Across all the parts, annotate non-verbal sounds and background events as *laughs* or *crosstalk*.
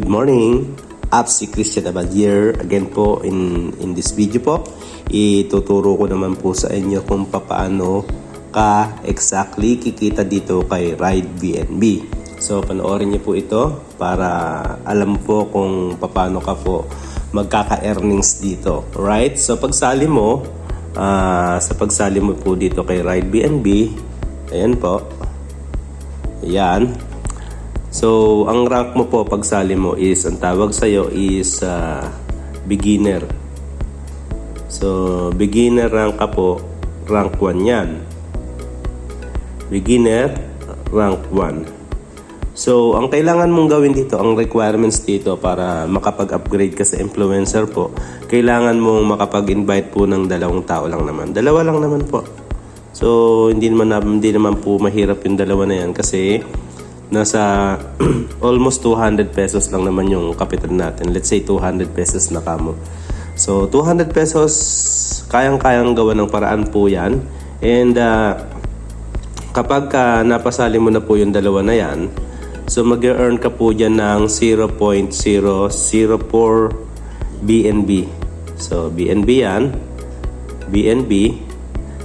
Good morning! Up si Christian Abadier again po in, in this video po. Ituturo ko naman po sa inyo kung paano ka exactly kikita dito kay Ride BNB. So panoorin niyo po ito para alam po kung paano ka po magkaka-earnings dito. Right? So pagsali mo, ah, sa pagsali mo po dito kay Ride BNB, ayan po, Ayan. So, ang rank mo po pagsali mo is, ang tawag sa'yo is ah, beginner. So, beginner rank ka po, rank 1 yan. Beginner, rank 1. So, ang kailangan mong gawin dito, ang requirements dito para makapag-upgrade ka sa influencer po, kailangan mong makapag-invite po ng dalawang tao lang naman. Dalawa lang naman po. So, hindi naman, na- hindi naman po mahirap yung dalawa na yan kasi nasa *clears throat* almost 200 pesos lang naman yung kapital natin. Let's say 200 pesos na kamo. So, 200 pesos, kayang-kayang gawa ng paraan po yan. And ah, kapag ka napasali mo na po yung dalawa na yan, so mag-earn ka po dyan ng 0.004 BNB. So, BNB yan. BNB.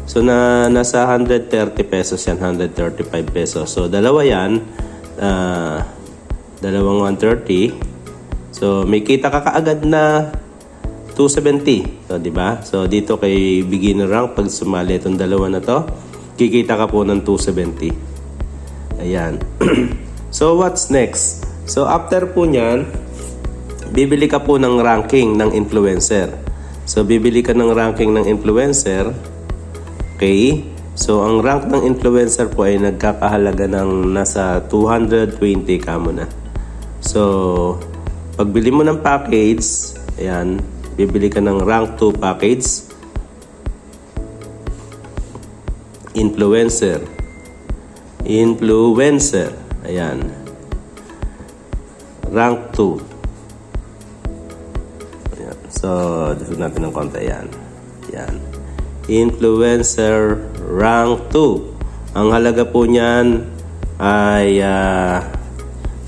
So, na, nasa 130 pesos yan, 135 pesos. So, dalawa yan. Ah, dalawang 130. So, may kita ka kaagad na 270. So, di ba? So, dito kay beginner rank, pag sumali itong dalawa na to, kikita ka po ng 270. Ayan. *clears throat* so, what's next? So, after po niyan, bibili ka po ng ranking ng influencer. So, bibili ka ng ranking ng influencer. Okay? So, ang rank ng influencer po ay nagkakahalaga ng nasa 220 ka mo na. So, pagbili mo ng package, ayan, bibili ka ng rank 2 package. Influencer. Influencer. Ayan. Rank 2. Ayan. So, dito natin ng konti. Ayan. Ayan. Influencer rank 2. Ang halaga po niyan ay ah,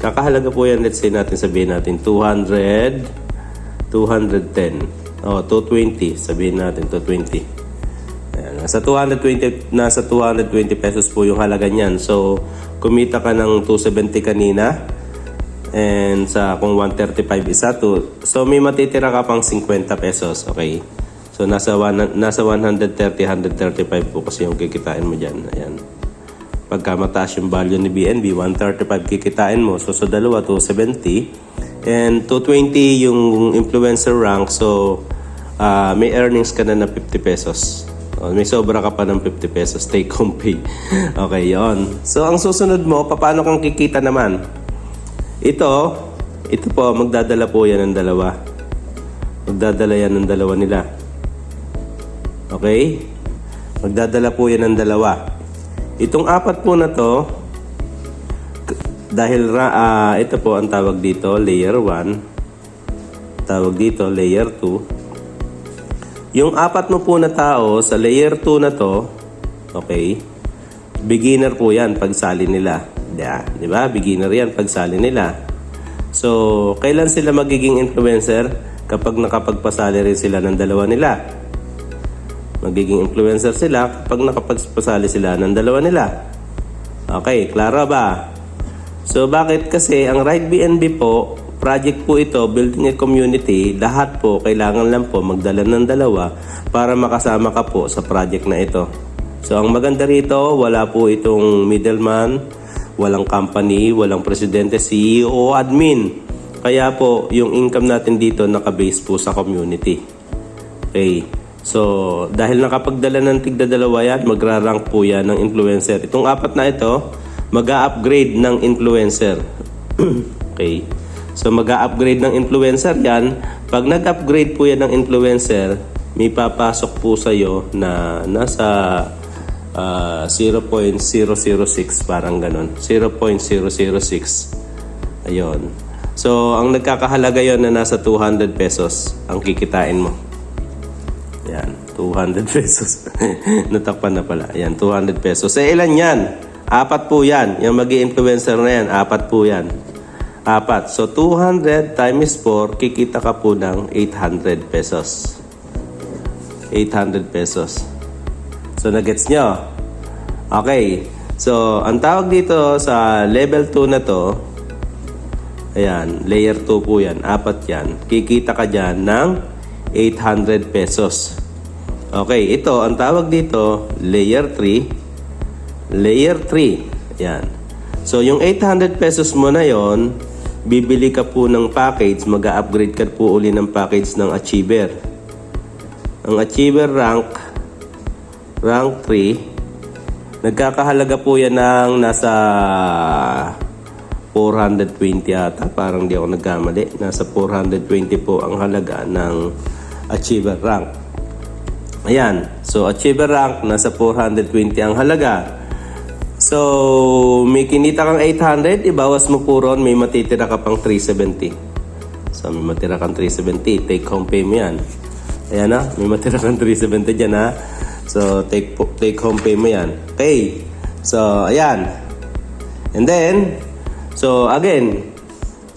kakahalaga po yan, let's say natin sabihin natin 200 210 o 220 sabihin natin 220 Ayan, nasa 220 nasa 220 pesos po yung halaga niyan. So, kumita ka ng 270 kanina. And sa kung 135 isa to. So, may matitira ka pang 50 pesos. Okay? So, nasa, one, nasa 130, 135 po kasi yung kikitain mo dyan. Ayan. Pagka mataas yung value ni BNB, 135 kikitain mo. So, sa dalawa, 270. And 220 yung influencer rank. So, ah, may earnings ka na na 50 pesos. Oh, may sobra ka pa ng 50 pesos take home pay. okay, yon. So, ang susunod mo, paano kang kikita naman? Ito, ito po, magdadala po yan ng dalawa. Magdadala yan ng dalawa nila. Okay? Magdadala po yan ng dalawa. Itong apat po na to, dahil ah, ito po ang tawag dito, layer 1. Tawag dito, layer 2. Yung apat mo po na tao sa layer 2 na to, okay, beginner po yan pagsali nila. Yeah, di ba? Beginner yan pagsali nila. So, kailan sila magiging influencer? Kapag nakapagpasali rin sila ng dalawa nila. Magiging influencer sila kapag nakapagpasali sila ng dalawa nila. Okay, klaro ba? So bakit kasi ang Right BNB po, project po ito, building a community, lahat po kailangan lang po magdala ng dalawa para makasama ka po sa project na ito. So ang maganda rito, wala po itong middleman, walang company, walang presidente, CEO admin. Kaya po, yung income natin dito nakabase po sa community. Okay. So, dahil nakapagdala ng tigda dalawa yan, magra-rank po yan ng influencer. Itong apat na ito, mag upgrade ng influencer. *clears throat* okay. So, mag upgrade ng influencer yan. Pag nag-upgrade po yan ng influencer, may papasok po sa'yo na nasa ah, 0.006, parang ganon. 0.006. Ayun. So, ang nagkakahalaga yon na nasa 200 pesos ang kikitain mo. Yan, 200 *laughs* pesos. Natakpan na pala. Yan, 200 pesos. Sa ilan yan? Apat po yan. Yung mag influencer na yan, apat po yan. Apat. So, 200 times 4, kikita ka po ng 800 pesos. 800 pesos. So, nagets nyo? Okay. So, ang tawag dito sa level 2 na to, ayan, layer 2 po yan, apat yan. Kikita ka dyan ng 800 pesos. Okay, ito, ang tawag dito, layer 3, layer 3. Ayan. So, yung 800 pesos mo na yon, bibili ka po ng package, mag-upgrade ka po uli ng package ng Achiever. Ang Achiever rank, rank 3, nagkakahalaga po yan ng nasa 420 yata, parang di ako nagkamali. Nasa 420 po ang halaga ng Achiever rank. Ayan, so Achiever rank, nasa 420 ang halaga. So, may kinita kang 800, ibawas mo po ron, may matitira ka pang 370. So, may matira kang 370, take home pay mo yan. Ayan na, may matira kang 370 dyan ha. So, take, take home pay mo yan. Okay, so, ayan. And then, so again,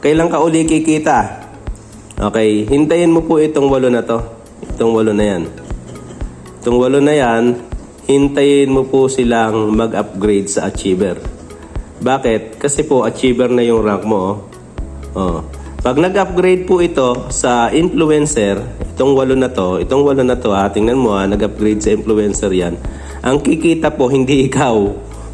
kailan ka uli kikita? Okay, hintayin mo po itong walo na to. Itong walo na yan. Itong walo na yan, hintayin mo po silang mag-upgrade sa Achiever. Bakit? Kasi po, Achiever na yung rank mo. Oh. Oh. Pag nag-upgrade po ito sa influencer, itong walo na to, itong walo na to, ha, tingnan mo ha, nag-upgrade sa influencer yan. Ang kikita po, *laughs* hindi ikaw.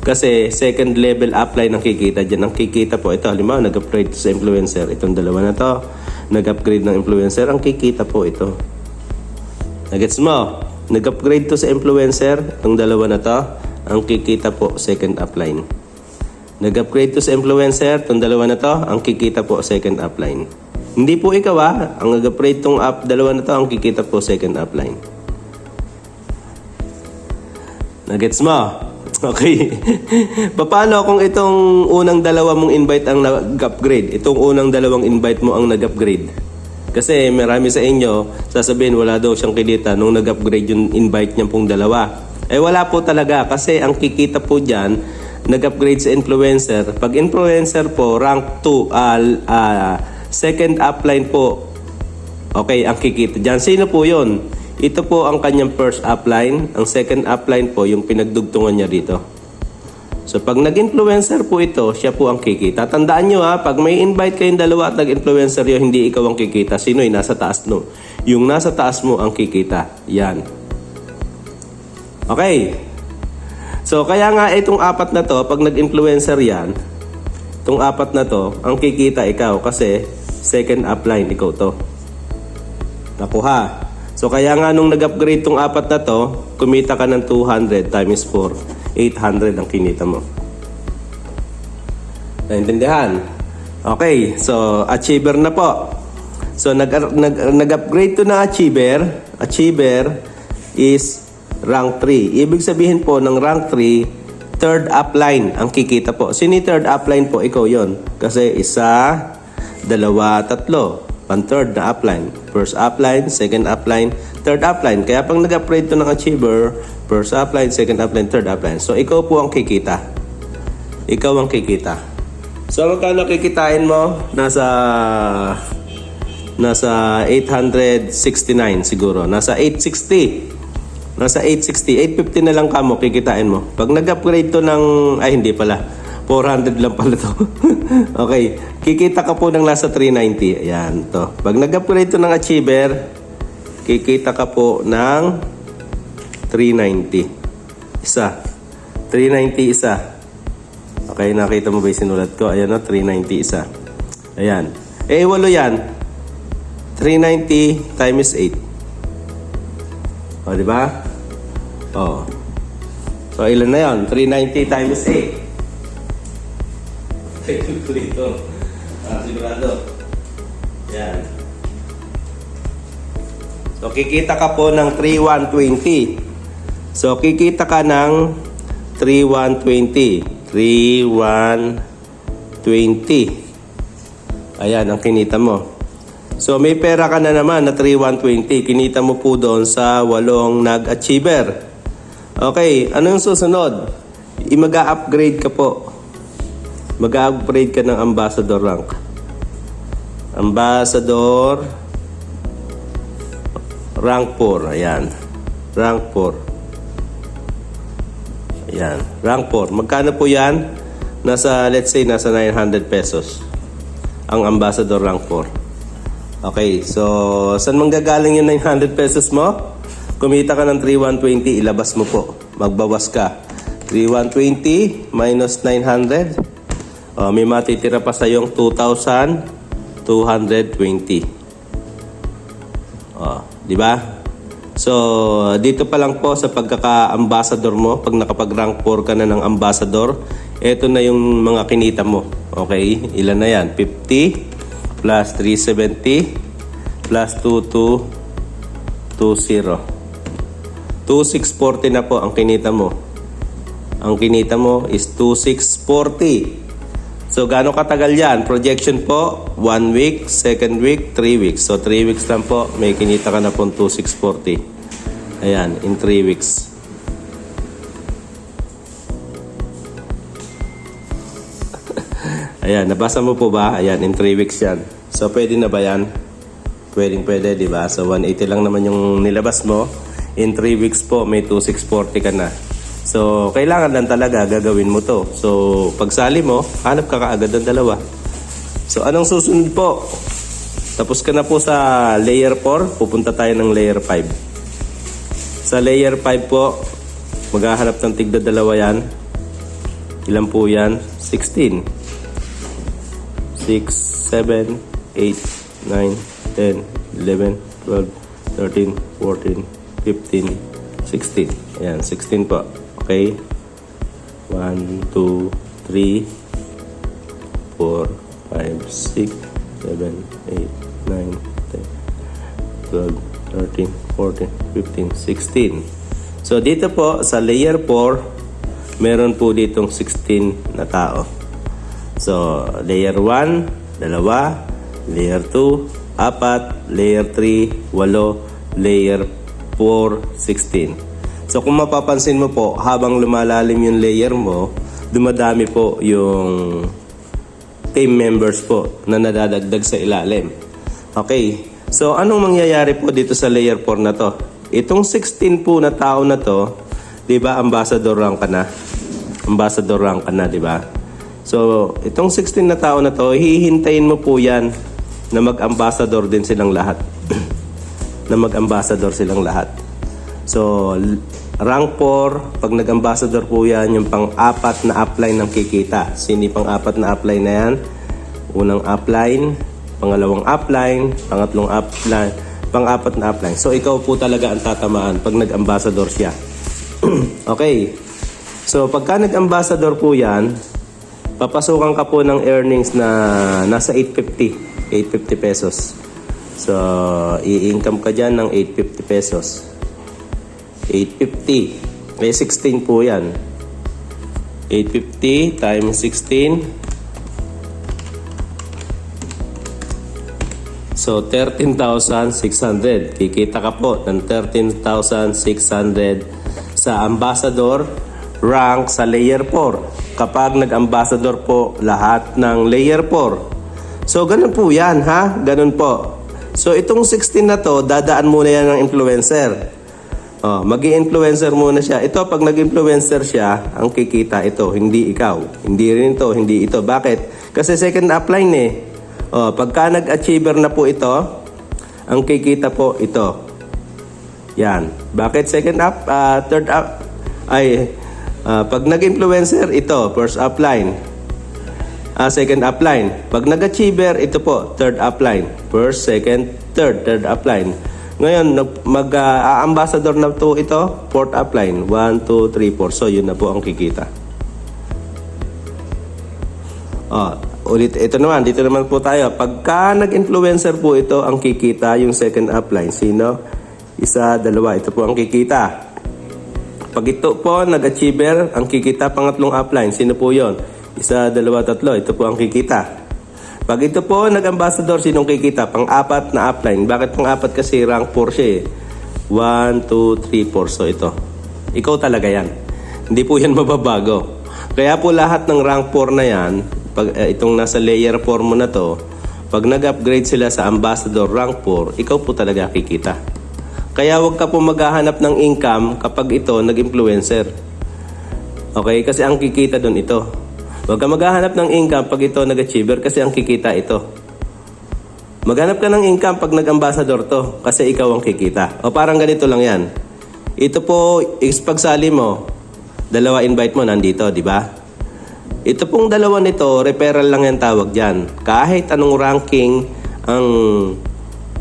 Kasi second level upline ang kikita dyan. Ang kikita po, ito halimbawa, nag-upgrade sa influencer. Itong dalawa na to, nag-upgrade ng influencer. Ang kikita po ito. Nagets mo? Nag-upgrade to sa influencer, itong dalawa na to, ang kikita po, second upline. Nag-upgrade to sa influencer, itong dalawa na to, ang kikita po, second upline. Hindi po ikaw ah, ang nag-upgrade tong up, dalawa na to, ang kikita po, second upline. Nagets mo? Okay. *laughs* Paano kung itong unang dalawa mong invite ang nag-upgrade? Itong unang dalawang invite mo ang nag-upgrade? Kasi marami sa inyo, sasabihin wala daw siyang kinita nung nag-upgrade yung invite niya pong dalawa. Eh wala po talaga kasi ang kikita po dyan, nag-upgrade sa influencer. Pag influencer po, rank 2, ah ah, second upline po, okay, ang kikita dyan. Sino po yon? Ito po ang kanyang first upline. Ang second upline po, yung pinagdugtungan niya dito. So pag nag-influencer po ito, siya po ang kikita. Tandaan nyo ha, pag may invite kayong dalawa at nag-influencer yun, hindi ikaw ang kikita. Sino yung nasa taas no? Yung nasa taas mo ang kikita. Yan. Okay. So kaya nga itong apat na to, pag nag-influencer yan, itong apat na to, ang kikita ikaw kasi second upline, ikaw to. Nakuha. So kaya nga nung nag-upgrade tong apat na to, kumita ka ng 200 times 4. 800 ang kinita mo. Naintindihan? Okay, so achiever na po. So nag, nag, nag-upgrade to na achiever. Achiever is rank 3. Ibig sabihin po ng rank 3, third upline ang kikita po. Sino third upline po? Ikaw yon Kasi isa, dalawa, tatlo. Pan-third na upline. First upline, second upline, third upline. Kaya pag nag-upgrade to ng achiever, first upline, second upline, third upline. So, ikaw po ang kikita. Ikaw ang kikita. So, magkano kikitain mo? Nasa... Nasa 869 siguro. Nasa 860. Nasa 860. 850 na lang kamo kikitain mo. Pag nag-upgrade to ng... Ay, hindi pala. 400 lang pala to. *laughs* okay. Kikita ka po ng nasa 390. Ayan, to. Pag nag-upgrade to ng Achiever, kikita ka po ng 390. Isa. 390 isa. Okay, nakita mo ba yung sinulat ko? Ayan o, 390 isa. Ayan. Eh, walo yan. 390 times 8. O, di ba? O. So, ilan na yon? 390 times 8. Calculator. Ah, sigurado. Yan. So, kikita ka po ng 3120. So, kikita ka ng 3120. 3120. Ayan, ang kinita mo. So, may pera ka na naman na 3120. Kinita mo po doon sa walong nag-achiever. Okay, ano yung susunod? I mag-upgrade ka po mag-upgrade ka ng ambassador rank. Ambassador rank 4. Ayan. Rank 4. Ayan. Rank 4. Magkano po yan? Nasa, let's say, nasa 900 pesos. Ang ambassador rank 4. Okay, so saan manggagaling yung 900 pesos mo? Kumita ka ng 3120, ilabas mo po. Magbawas ka. 3120 minus 900. Oh, may matitira pa sa yung 2,220. Oh, di ba? So, dito pa lang po sa pagkaka-ambassador mo, pag nakapag-rank 4 ka na ng ambassador, ito na yung mga kinita mo. Okay? Ilan na yan? 50 plus 370 plus 2220. 2640 na po ang kinita mo. Ang kinita mo is 2640. So, gaano katagal yan? Projection po, 1 week, second week, 3 weeks. So, 3 weeks lang po, may kinita ka na po 2640. Ayan, in 3 weeks. *laughs* Ayan, nabasa mo po ba? Ayan, in 3 weeks yan. So, pwede na ba yan? Pwedeng pwede, di ba? So, 180 lang naman yung nilabas mo. In 3 weeks po, may 2640 ka na. So, kailangan lang talaga gagawin mo to. So, pagsali mo, hanap ka kaagad ng dalawa. So, anong susunod po? Tapos ka na po sa layer 4, pupunta tayo ng layer 5. Sa layer 5 po, maghahanap ng tigda dalawa yan. Ilan po yan? 16. 6, 7, 8, 9, 10, 11, 12, 13, 14, 15, 16. Ayan, 16 po. Okay? 1, 2, 3, 4, 5, 6, 7, 8, 9, 10, 12, 13, 14, 15, 16. So, dito po, sa layer 4, meron po ditong 16 na tao. So, layer 1, dalawa. Layer 2, apat. Layer 3, walo. Layer 4, 16. So, kung mapapansin mo po, habang lumalalim yung layer mo, dumadami po yung team members po na nadadagdag sa ilalim. Okay. So, anong mangyayari po dito sa layer 4 na to? Itong 16 po na tao na to, di ba, ambassador rank ka na? Ambassador rank ka na, di ba? So, itong 16 na tao na to, hihintayin mo po yan na mag-ambassador din silang lahat. *clears throat* na mag-ambassador silang lahat. So, rank 4, pag nag-ambassador po yan, yung pang-apat na upline ng kikita. Sino pang-apat na upline na yan? Unang upline, pangalawang upline, pangatlong upline, pang-apat na upline. So, ikaw po talaga ang tatamaan pag nag-ambassador siya. *clears throat* okay. So, pagka nag-ambassador po yan, papasukan ka po ng earnings na nasa 850. 850 pesos. So, i-income ka dyan ng 850 pesos. 850. May 16 po yan. 850 times 16. So, 13,600. Kikita ka po ng 13,600 sa ambassador rank sa layer 4. Kapag nag-ambassador po lahat ng layer 4. So, ganun po yan, ha? Ganun po. So, itong 16 na to, dadaan muna yan ng influencer. Oh, mag influencer muna siya. Ito, pag nag-influencer siya, ang kikita ito, hindi ikaw. Hindi rin ito, hindi ito. Bakit? Kasi second upline eh. Oh, pagka nag-achiever na po ito, ang kikita po ito. Yan. Bakit second up, ah, third up, ay, ah, pag nag-influencer, ito, first upline. Ah, second upline. Pag nag-achiever, ito po, third upline. First, second, third, third upline. Ngayon, mag-ambassador na to ito, fourth upline. 1, 2, 3, 4. So, yun na po ang kikita. Ah, ulit, ito naman, dito naman po tayo. Pagka nag-influencer po ito, ang kikita, yung second upline. Sino? Isa, dalawa. Ito po ang kikita. Pag ito po, nag-achiever, ang kikita, pangatlong upline. Sino po yon? Isa, dalawa, tatlo. Ito po ang kikita. Pag ito po, nag-ambassador, sinong kikita? Pang-apat na upline. Bakit pang-apat? Kasi rank 4 siya eh. 1, 2, 3, 4. So ito. Ikaw talaga yan. Hindi po yan *laughs* mababago. Kaya po lahat ng rank 4 na yan, pag, eh, itong nasa layer 4 mo na to, pag nag-upgrade sila sa ambassador rank 4, ikaw po talaga kikita. Kaya wag ka po maghahanap ng income kapag ito nag-influencer. Okay? Kasi ang kikita doon ito. Huwag ka maghahanap ng income pag ito nag-achiever kasi ang kikita ito. Maghanap ka ng income pag nag-ambassador to kasi ikaw ang kikita. O parang ganito lang yan. Ito po, pagsali mo, dalawa invite mo nandito, di ba? Ito pong dalawa nito, referral lang yan tawag dyan. Kahit anong ranking ang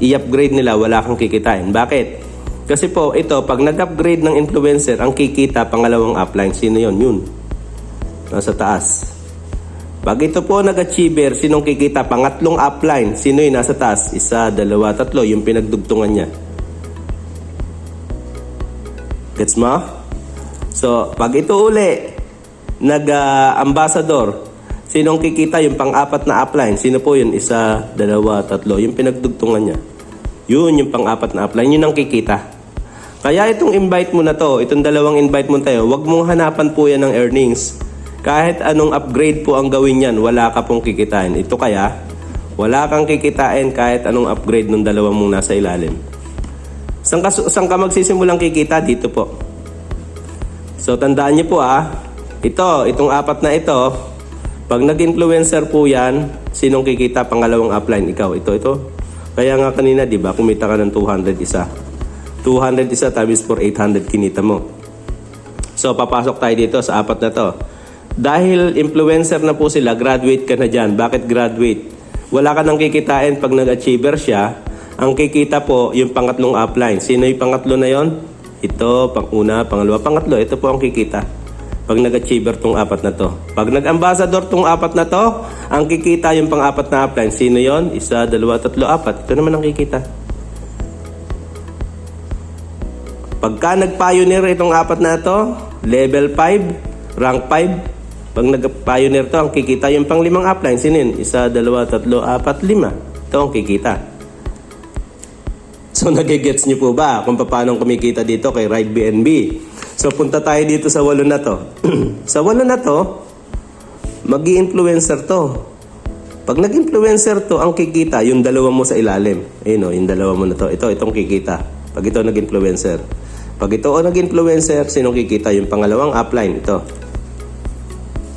i-upgrade nila, wala kang kikitain. Bakit? Kasi po, ito, pag nag-upgrade ng influencer, ang kikita, pangalawang upline, sino yon Yun. Nasa taas. Pag ito po nag-achiever, sinong kikita? Pangatlong upline. Sino yung nasa taas? Isa, dalawa, tatlo. Yung pinagdugtungan niya. Gets mo? So, pag ito uli, nag-ambassador, sinong kikita? Yung pang-apat na upline. Sino po yun? Isa, dalawa, tatlo. Yung pinagdugtungan niya. Yun yung pang-apat na upline. Yun ang kikita. Kaya itong invite mo na to, itong dalawang invite mo tayo, wag mong hanapan po yan ng earnings. Kahit anong upgrade po ang gawin yan, wala ka pong kikitain. Ito kaya, wala kang kikitain kahit anong upgrade ng dalawang mong nasa ilalim. Saan ka, saan ka magsisimulang kikita? Dito po. So tandaan niyo po ah, ito, itong apat na ito, pag nag-influencer po yan, sinong kikita pangalawang upline? Ikaw, ito, ito. Kaya nga kanina, di ba, kumita ka ng 200 isa. 200 isa times 4, 800 kinita mo. So, papasok tayo dito sa apat na to. Dahil influencer na po sila, graduate ka na dyan. Bakit graduate? Wala ka nang kikitain pag nag-achiever siya. Ang kikita po, yung pangatlong upline. Sino yung pangatlo na yon? Ito, pang una, pangalawa, pangatlo. Ito po ang kikita. Pag nag-achiever tong apat na to. Pag nag-ambassador tong apat na to, ang kikita yung pang-apat na upline. Sino yon? Isa, dalawa, tatlo, apat. Ito naman ang kikita. Pagka nag-pioneer itong apat na to, level 5, rank 5, pag nag-pioneer to, ang kikita yung pang limang upline. Sino yun? Isa, dalawa, tatlo, apat, lima. Ito ang kikita. So, *laughs* nagigets niyo po ba kung paano kumikita dito kay Ride BNB? So, punta tayo dito sa walo na to. *clears throat* sa walo na to, mag influencer to. Pag nag-influencer to, ang kikita, yung dalawa mo sa ilalim. Ayun o, yung dalawa mo na to. Ito, itong kikita. Pag ito nag-influencer. Pag ito o nag-influencer, sinong kikita? Yung pangalawang upline, ito.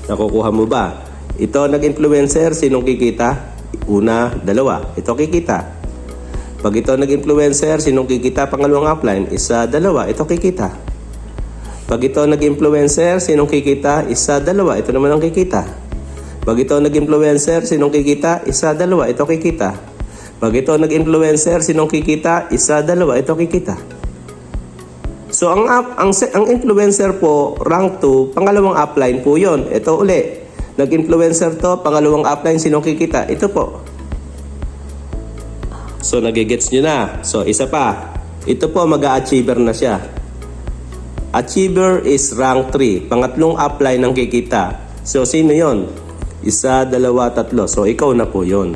Nakukuha mo ba? Ito nag-influencer, sinong kikita? Una, dalawa. Ito kikita. Pag ito nag-influencer, sinong kikita? Pangalawang upline, isa, dalawa. Ito kikita. Pag ito nag-influencer, sinong kikita? Isa, dalawa. Ito naman ang kikita. Pag ito nag-influencer, sinong kikita? Isa, dalawa. Ito kikita. Pag ito nag-influencer, sinong kikita? Isa, dalawa. Ito kikita. So ang app, ang ang influencer po rank 2, pangalawang upline po 'yon. Ito uli. Nag-influencer to, pangalawang upline sinong kikita? Ito po. So nagigets nyo na. So isa pa. Ito po mag-achiever na siya. Achiever is rank 3. Pangatlong upline ng kikita. So sino 'yon? Isa, dalawa, tatlo. So ikaw na po 'yon.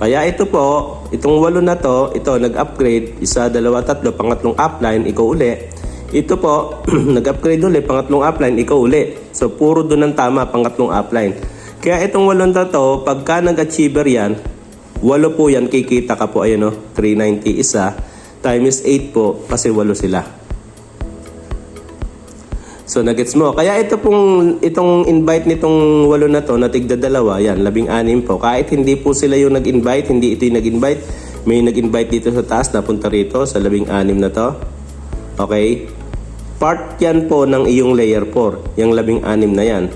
Kaya ito po, itong walo na to, ito nag-upgrade, isa, dalawa, tatlo, pangatlong upline, ikaw uli. Ito po, *clears throat* nag-upgrade uli, pangatlong upline, ikaw uli. So puro doon ang tama, pangatlong upline. Kaya itong walo na to, pagka nag-achiever yan, walo po yan, kikita ka po, ayan o, 390 isa, times 8 po, kasi walo sila. So, nagets mo. Kaya ito pong, itong invite nitong walo na to, na tigda dalawa, yan, labing anim po. Kahit hindi po sila yung nag-invite, hindi ito yung nag-invite, may nag-invite dito sa taas, napunta rito sa labing anim na to. Okay? Part yan po ng iyong layer 4, yung labing anim na yan.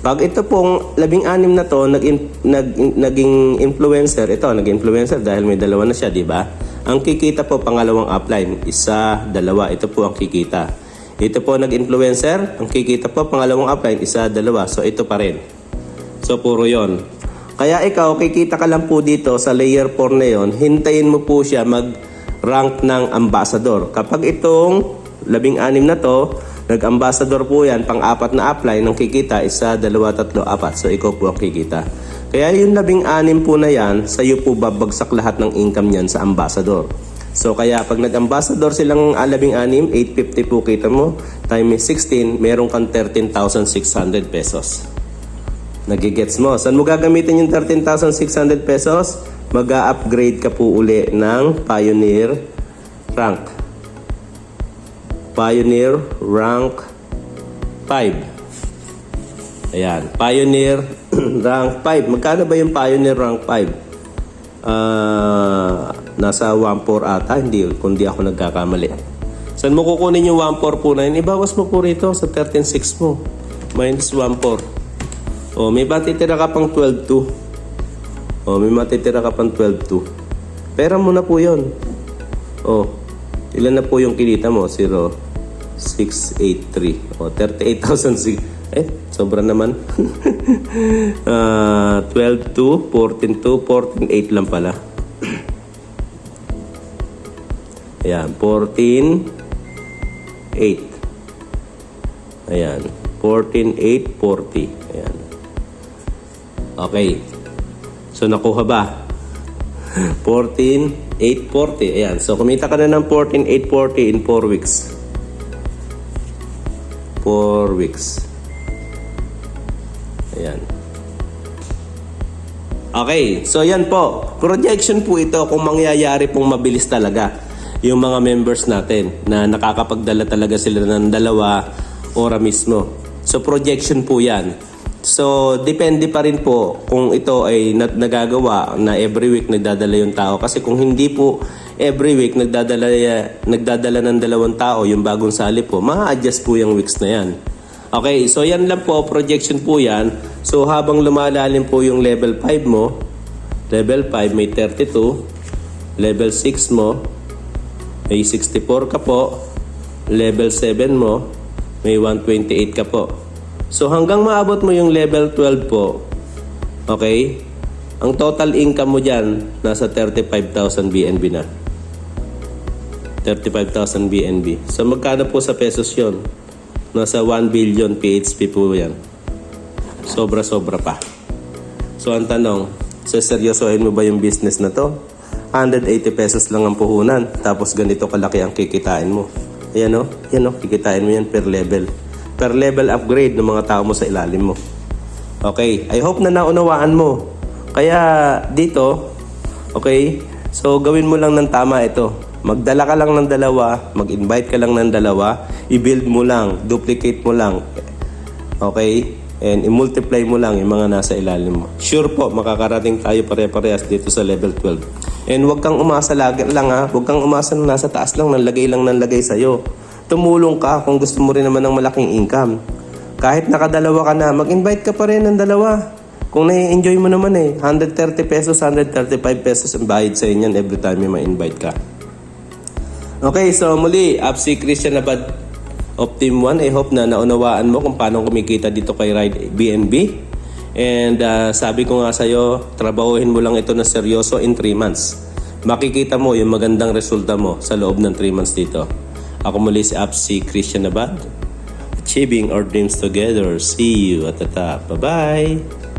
Pag ito pong labing anim na to, nag, nag, naging influencer, ito, nag-influencer dahil may dalawa na siya, di ba? Ang kikita po pangalawang upline, isa, dalawa, ito po ang kikita. Ito po nag-influencer, ang kikita po pangalawang upline, isa, dalawa. So ito pa rin. So puro yon. Kaya ikaw, kikita ka lang po dito sa layer 4 na yon, hintayin mo po siya mag-rank ng ambassador. Kapag itong labing anim na to, nag-ambassador po yan, pang-apat na upline, ng kikita, isa, dalawa, tatlo, apat. So ikaw po ang kikita. Kaya yung labing anim po na yan, sa'yo po babagsak lahat ng income niyan sa ambassador. So kaya pag nag-ambassador silang alabing anim, 850 po kita mo, times 16, meron kang 13,600 pesos. Nagigets mo. Saan mo gagamitin yung 13,600 pesos? mag upgrade ka po uli ng Pioneer rank. Pioneer rank 5. Ayan, Pioneer *clears throat* rank 5. Magkano ba yung Pioneer rank 5? Ah, nasa 1.4 ata, hindi, kundi ako nagkakamali. Saan mo kukunin yung 1.4 po na yun? Ibawas mo po rito sa 13.6 mo. Minus 1.4. O, may matitira ka pang 12.2. O, may matitira ka pang 12.2. Pera mo na po yun. O, ilan na po yung kinita mo? 0, 683. O, 38,000. Eh, sobra naman. *laughs* Ah, 12.2, 14.2, 14.8 lang pala. Ayan, 14, 8. Ayan, 14, 8, 40. Ayan. Okay. So, nakuha ba? *laughs* 14, 8, 40. Ayan. So, kumita ka na ng 14, 8, 40 in 4 weeks. 4 weeks. Ayan. Okay, so yan po. Projection po ito kung mangyayari pong mabilis talaga yung mga members natin na nakakapagdala talaga sila ng dalawa ora mismo. So projection po yan. So depende pa rin po kung ito ay na- nagagawa na every week nagdadala yung tao. Kasi kung hindi po every week nagdadala, nagdadala ng dalawang tao yung bagong sali po, ma-adjust po yung weeks na yan. Okay, so yan lang po, projection po yan. So habang lumalalim po yung level 5 mo, level 5 may 32, level 6 mo, may 64 ka po, level 7 mo, may 128 ka po. So hanggang maabot mo yung level 12 po, okay, ang total income mo dyan, nasa 35,000 BNB na. 35,000 BNB. So magkano po sa pesos yon? Nasa 1 billion PHP po yan. Sobra-sobra pa. So ang tanong, seseryosohin mo ba yung business na to? 180 pesos lang ang puhunan, tapos ganito kalaki ang kikitain mo. Ayan o, yan o, kikitain mo yan per level. Per level upgrade ng mga tao mo sa ilalim mo. Okay, I hope na naunawaan mo. Kaya dito, okay, so gawin mo lang ng tama ito. Magdala ka lang ng dalawa, mag-invite ka lang ng dalawa, i-build mo lang, duplicate mo lang. Okay? And i-multiply mo lang yung mga nasa ilalim mo. Sure po, makakarating tayo pare-parehas dito sa level 12. And huwag kang umasa lagi lang ha. Huwag kang umasa na nasa taas lang, nalagay lang ng lagay sa'yo. Tumulong ka kung gusto mo rin naman ng malaking income. Kahit nakadalawa ka na, mag-invite ka pa rin ng dalawa. Kung nai-enjoy mo naman eh, 130 pesos, 135 pesos ang bayad sa inyan every time may ma-invite ka. Okay, so muli, up si Christian Abad of Team 1. I hope na naunawaan mo kung paano kumikita dito kay Ride BNB. And ah, sabi ko nga sa'yo, trabahuhin mo lang ito na seryoso in 3 months. Makikita mo yung magandang resulta mo sa loob ng 3 months dito. Ako muli si up si Christian Abad. Achieving our dreams together. See you at the top. Bye-bye!